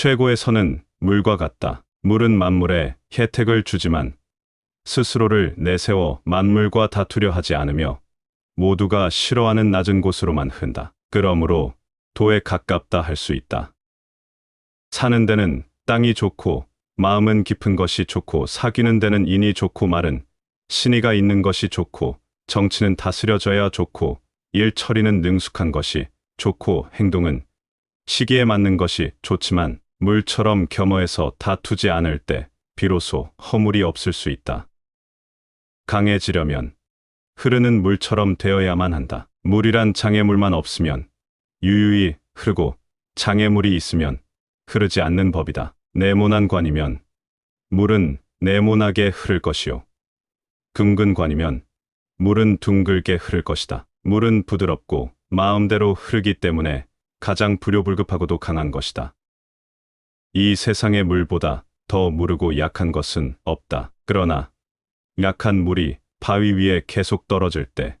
최고의 선은 물과 같다. 물은 만물에 혜택을 주지만 스스로를 내세워 만물과 다투려 하지 않으며 모두가 싫어하는 낮은 곳으로만 흔다. 그러므로 도에 가깝다 할 수 있다. 사는 데는 땅이 좋고 마음은 깊은 것이 좋고 사귀는 데는 인이 좋고 말은 신의가 있는 것이 좋고 정치는 다스려져야 좋고 일 처리는 능숙한 것이 좋고 행동은 시기에 맞는 것이 좋지만 물처럼 겸허해서 다투지 않을 때 비로소 허물이 없을 수 있다. 강해지려면 흐르는 물처럼 되어야만 한다. 물이란 장애물만 없으면 유유히 흐르고 장애물이 있으면 흐르지 않는 법이다. 네모난 관이면 물은 네모나게 흐를 것이요. 둥근 관이면 물은 둥글게 흐를 것이다. 물은 부드럽고 마음대로 흐르기 때문에 가장 불효불급하고도 강한 것이다. 이 세상의 물보다 더 무르고 약한 것은 없다. 그러나 약한 물이 바위 위에 계속 떨어질 때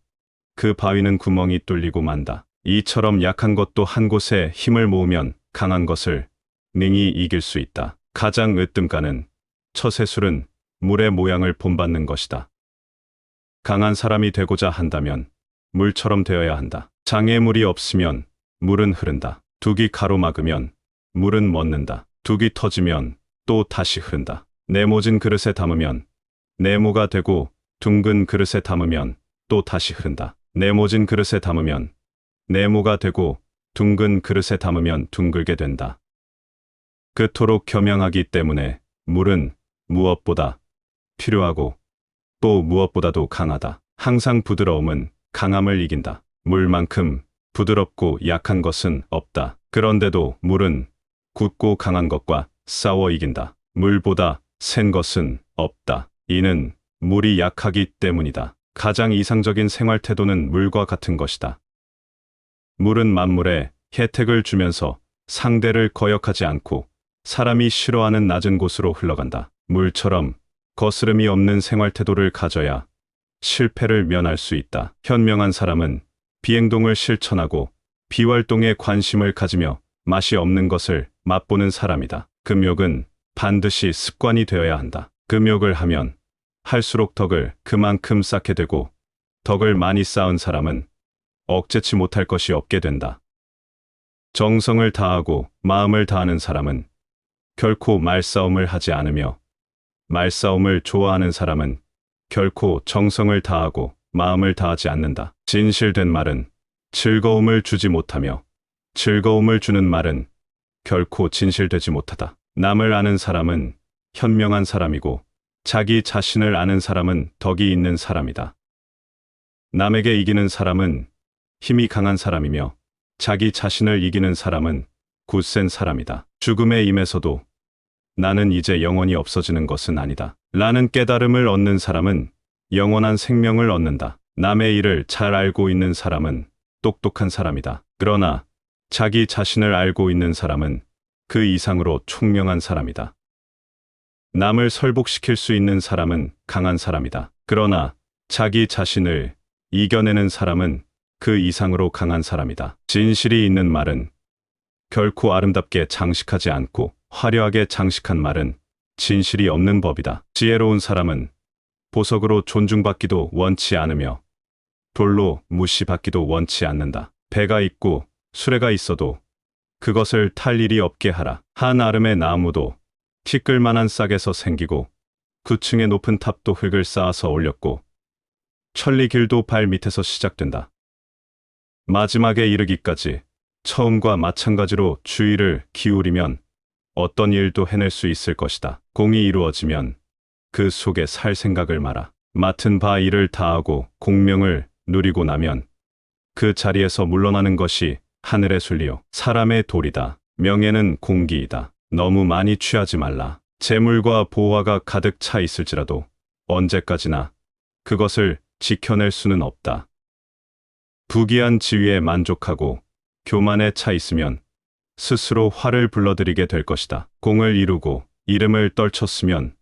그 바위는 구멍이 뚫리고 만다. 이처럼 약한 것도 한 곳에 힘을 모으면 강한 것을 능히 이길 수 있다. 가장 으뜸가는 처세술은 물의 모양을 본받는 것이다. 강한 사람이 되고자 한다면 물처럼 되어야 한다. 장애물이 없으면 물은 흐른다. 둑이 가로막으면 물은 멎는다. 둑이 터지면 또 다시 흐른다. 네모진 그릇에 담으면 네모가 되고 둥근 그릇에 담으면 또 다시 흐른다. 네모진 그릇에 담으면 네모가 되고 둥근 그릇에 담으면 둥글게 된다. 그토록 겸양하기 때문에 물은 무엇보다 필요하고 또 무엇보다도 강하다. 항상 부드러움은 강함을 이긴다. 물만큼 부드럽고 약한 것은 없다. 그런데도 물은 굳고 강한 것과 싸워 이긴다. 물보다 센 것은 없다. 이는 물이 약하기 때문이다. 가장 이상적인 생활 태도는 물과 같은 것이다. 물은 만물에 혜택을 주면서 상대를 거역하지 않고 사람이 싫어하는 낮은 곳으로 흘러간다. 물처럼 거스름이 없는 생활 태도를 가져야 실패를 면할 수 있다. 현명한 사람은 비행동을 실천하고 비활동에 관심을 가지며 맛이 없는 것을 맛보는 사람이다. 금욕은 반드시 습관이 되어야 한다. 금욕을 하면 할수록 덕을 그만큼 쌓게 되고 덕을 많이 쌓은 사람은 억제치 못할 것이 없게 된다. 정성을 다하고 마음을 다하는 사람은 결코 말싸움을 하지 않으며 말싸움을 좋아하는 사람은 결코 정성을 다하고 마음을 다하지 않는다. 진실된 말은 즐거움을 주지 못하며 즐거움을 주는 말은 결코 진실되지 못하다. 남을 아는 사람은 현명한 사람이고 자기 자신을 아는 사람은 덕이 있는 사람이다. 남에게 이기는 사람은 힘이 강한 사람이며 자기 자신을 이기는 사람은 굳센 사람이다. 죽음의 임에서도 나는 이제 영원히 없어지는 것은 아니다. 라는 깨달음을 얻는 사람은 영원한 생명을 얻는다. 남의 일을 잘 알고 있는 사람은 똑똑한 사람이다. 그러나 자기 자신을 알고 있는 사람은 그 이상으로 총명한 사람이다. 남을 설복시킬 수 있는 사람은 강한 사람이다. 그러나 자기 자신을 이겨내는 사람은 그 이상으로 강한 사람이다. 진실이 있는 말은 결코 아름답게 장식하지 않고 화려하게 장식한 말은 진실이 없는 법이다. 지혜로운 사람은 보석으로 존중받기도 원치 않으며 돌로 무시받기도 원치 않는다. 배가 있고 수레가 있어도 그것을 탈 일이 없게 하라. 한 아름의 나무도 티끌만한 싹에서 생기고 9층의 높은 탑도 흙을 쌓아서 올렸고 천리길도 발 밑에서 시작된다. 마지막에 이르기까지 처음과 마찬가지로 주의를 기울이면 어떤 일도 해낼 수 있을 것이다. 공이 이루어지면 그 속에 살 생각을 마라. 맡은 바 일을 다하고 공명을 누리고 나면 그 자리에서 물러나는 것이 하늘의 순리요. 사람의 도리다. 명예는 공기이다. 너무 많이 취하지 말라. 재물과 보화가 가득 차 있을지라도 언제까지나 그것을 지켜낼 수는 없다. 부귀한 지위에 만족하고 교만에 차 있으면 스스로 화를 불러들이게 될 것이다. 공을 이루고 이름을 떨쳤으면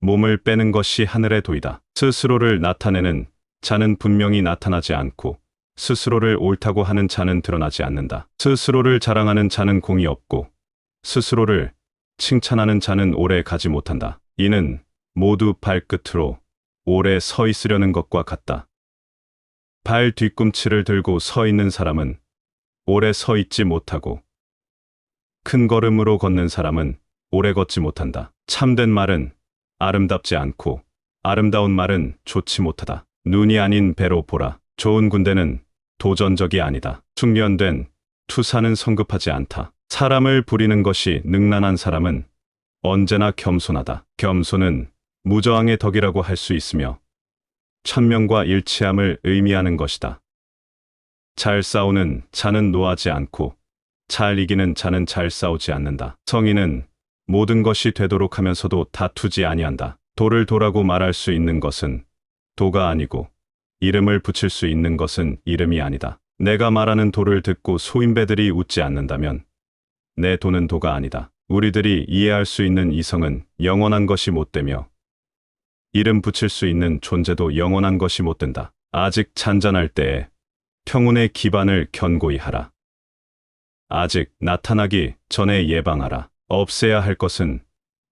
몸을 빼는 것이 하늘의 도이다. 스스로를 나타내는 자는 분명히 나타나지 않고 스스로를 옳다고 하는 자는 드러나지 않는다. 스스로를 자랑하는 자는 공이 없고 스스로를 칭찬하는 자는 오래 가지 못한다. 이는 모두 발끝으로 오래 서 있으려는 것과 같다. 발 뒤꿈치를 들고 서 있는 사람은 오래 서 있지 못하고 큰 걸음으로 걷는 사람은 오래 걷지 못한다. 참된 말은 아름답지 않고 아름다운 말은 좋지 못하다. 눈이 아닌 배로 보라. 좋은 군대는 도전적이 아니다. 숙련된 투사는 성급하지 않다. 사람을 부리는 것이 능란한 사람은 언제나 겸손하다. 겸손은 무저항의 덕이라고 할 수 있으며 천명과 일치함을 의미하는 것이다. 잘 싸우는 자는 노하지 않고 잘 이기는 자는 잘 싸우지 않는다. 성인은 모든 것이 되도록 하면서도 다투지 아니한다. 도를 도라고 말할 수 있는 것은 도가 아니고 이름을 붙일 수 있는 것은 이름이 아니다. 내가 말하는 도를 듣고 소인배들이 웃지 않는다면 내 도는 도가 아니다. 우리들이 이해할 수 있는 이성은 영원한 것이 못 되며 이름 붙일 수 있는 존재도 영원한 것이 못 된다. 아직 잔잔할 때에 평온의 기반을 견고히 하라. 아직 나타나기 전에 예방하라. 없애야 할 것은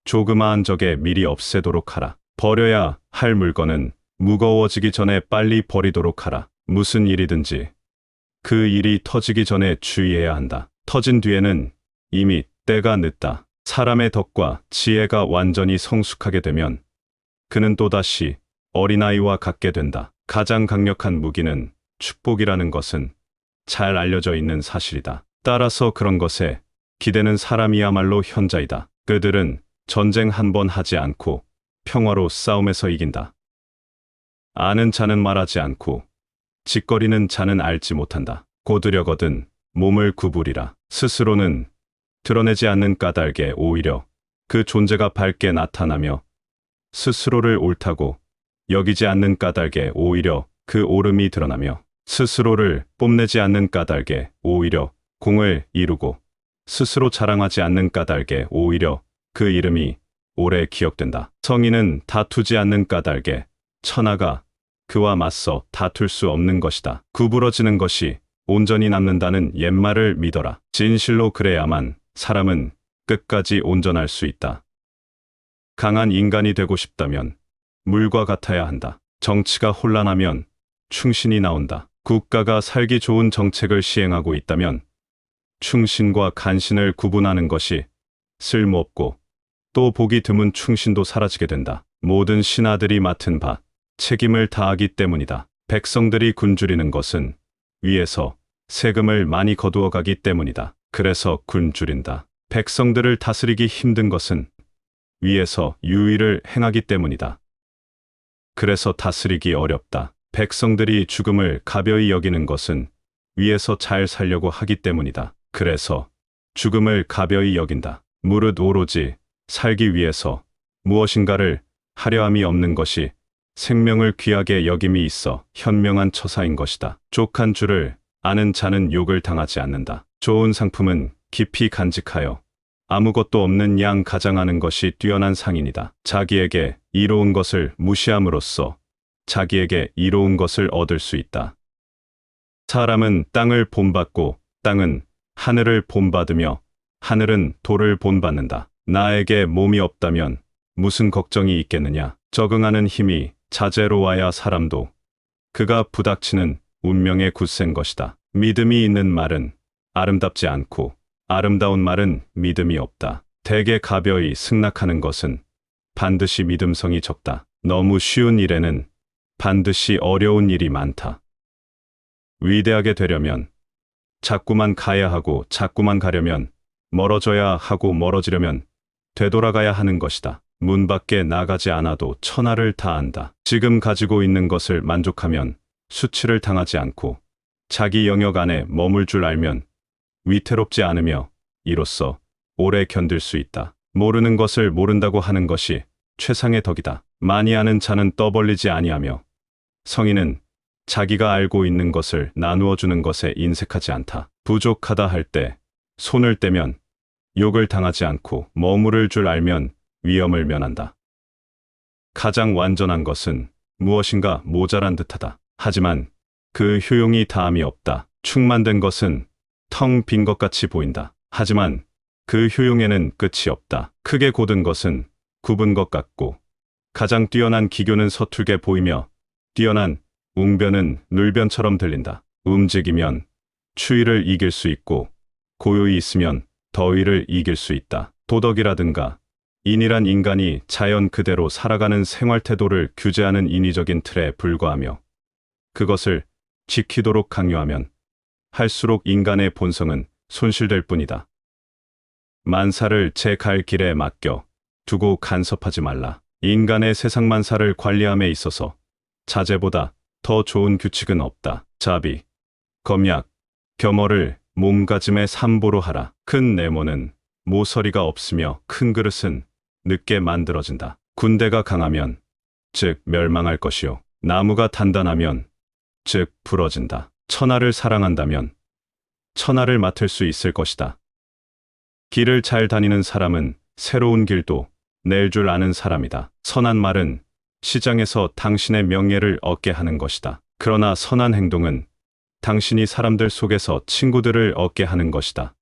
조그마한 적에 미리 없애도록 하라. 버려야 할 물건은 무거워지기 전에 빨리 버리도록 하라. 무슨 일이든지 그 일이 터지기 전에 주의해야 한다. 터진 뒤에는 이미 때가 늦다. 사람의 덕과 지혜가 완전히 성숙하게 되면 그는 또다시 어린아이와 같게 된다. 가장 강력한 무기는 축복이라는 것은 잘 알려져 있는 사실이다. 따라서 그런 것에 기대는 사람이야말로 현자이다. 그들은 전쟁 한 번 하지 않고 평화로 싸움에서 이긴다. 아는 자는 말하지 않고 짓거리는 자는 알지 못한다. 고두려거든 몸을 구부리라. 스스로는 드러내지 않는 까닭에 오히려 그 존재가 밝게 나타나며 스스로를 옳다고 여기지 않는 까닭에 오히려 그 옳음이 드러나며 스스로를 뽐내지 않는 까닭에 오히려 공을 이루고 스스로 자랑하지 않는 까닭에 오히려 그 이름이 오래 기억된다. 성인은 다투지 않는 까닭에 천하가 그와 맞서 다툴 수 없는 것이다. 구부러지는 것이 온전히 남는다는 옛말을 믿어라. 진실로 그래야만 사람은 끝까지 온전할 수 있다. 강한 인간이 되고 싶다면 물과 같아야 한다. 정치가 혼란하면 충신이 나온다. 국가가 살기 좋은 정책을 시행하고 있다면 충신과 간신을 구분하는 것이 쓸모없고 또 보기 드문 충신도 사라지게 된다. 모든 신하들이 맡은 바 책임을 다하기 때문이다. 백성들이 굶주리는 것은 위에서 세금을 많이 거두어 가기 때문이다. 그래서 굶주린다. 백성들을 다스리기 힘든 것은 위에서 유의를 행하기 때문이다. 그래서 다스리기 어렵다. 백성들이 죽음을 가벼이 여기는 것은 위에서 잘 살려고 하기 때문이다. 그래서 죽음을 가벼이 여긴다. 무릇 오로지 살기 위해서 무엇인가를 하려함이 없는 것이 생명을 귀하게 여김이 있어 현명한 처사인 것이다. 족한 줄을 아는 자는 욕을 당하지 않는다. 좋은 상품은 깊이 간직하여 아무것도 없는 양 가장하는 것이 뛰어난 상인이다. 자기에게 이로운 것을 무시함으로써 자기에게 이로운 것을 얻을 수 있다. 사람은 땅을 본받고 땅은 하늘을 본받으며 하늘은 돌을 본받는다. 나에게 몸이 없다면 무슨 걱정이 있겠느냐. 적응하는 힘이 자제로 와야 사람도 그가 부닥치는 운명에 굳센 것이다. 믿음이 있는 말은 아름답지 않고 아름다운 말은 믿음이 없다. 대개 가벼이 승낙하는 것은 반드시 믿음성이 적다. 너무 쉬운 일에는 반드시 어려운 일이 많다. 위대하게 되려면 자꾸만 가야 하고 자꾸만 가려면 멀어져야 하고 멀어지려면 되돌아가야 하는 것이다. 문 밖에 나가지 않아도 천하를 다 안다. 지금 가지고 있는 것을 만족하면 수치를 당하지 않고 자기 영역 안에 머물 줄 알면 위태롭지 않으며 이로써 오래 견딜 수 있다. 모르는 것을 모른다고 하는 것이 최상의 덕이다. 많이 아는 자는 떠벌리지 아니하며 성인은 자기가 알고 있는 것을 나누어 주는 것에 인색하지 않다. 부족하다 할 때 손을 떼면 욕을 당하지 않고 머무를 줄 알면 위험을 면한다. 가장 완전한 것은 무엇인가 모자란 듯하다. 하지만 그 효용이 다함이 없다. 충만된 것은 텅 빈 것 같이 보인다. 하지만 그 효용에는 끝이 없다. 크게 곧은 것은 굽은 것 같고 가장 뛰어난 기교는 서툴게 보이며 뛰어난 웅변은 눌변처럼 들린다. 움직이면 추위를 이길 수 있고 고요히 있으면 더위를 이길 수 있다. 도덕이라든가 인이란 인간이 자연 그대로 살아가는 생활 태도를 규제하는 인위적인 틀에 불과하며 그것을 지키도록 강요하면 할수록 인간의 본성은 손실될 뿐이다. 만사를 제 갈 길에 맡겨 두고 간섭하지 말라. 인간의 세상 만사를 관리함에 있어서 자제보다 더 좋은 규칙은 없다. 자비, 검약, 겸허를 몸가짐의 삼보로 하라. 큰 네모는 모서리가 없으며 큰 그릇은 늦게 만들어진다. 군대가 강하면 즉 멸망할 것이요. 나무가 단단하면 즉 부러진다. 천하를 사랑한다면 천하를 맡을 수 있을 것이다. 길을 잘 다니는 사람은 새로운 길도 낼 줄 아는 사람이다. 선한 말은 시장에서 당신의 명예를 얻게 하는 것이다. 그러나 선한 행동은 당신이 사람들 속에서 친구들을 얻게 하는 것이다.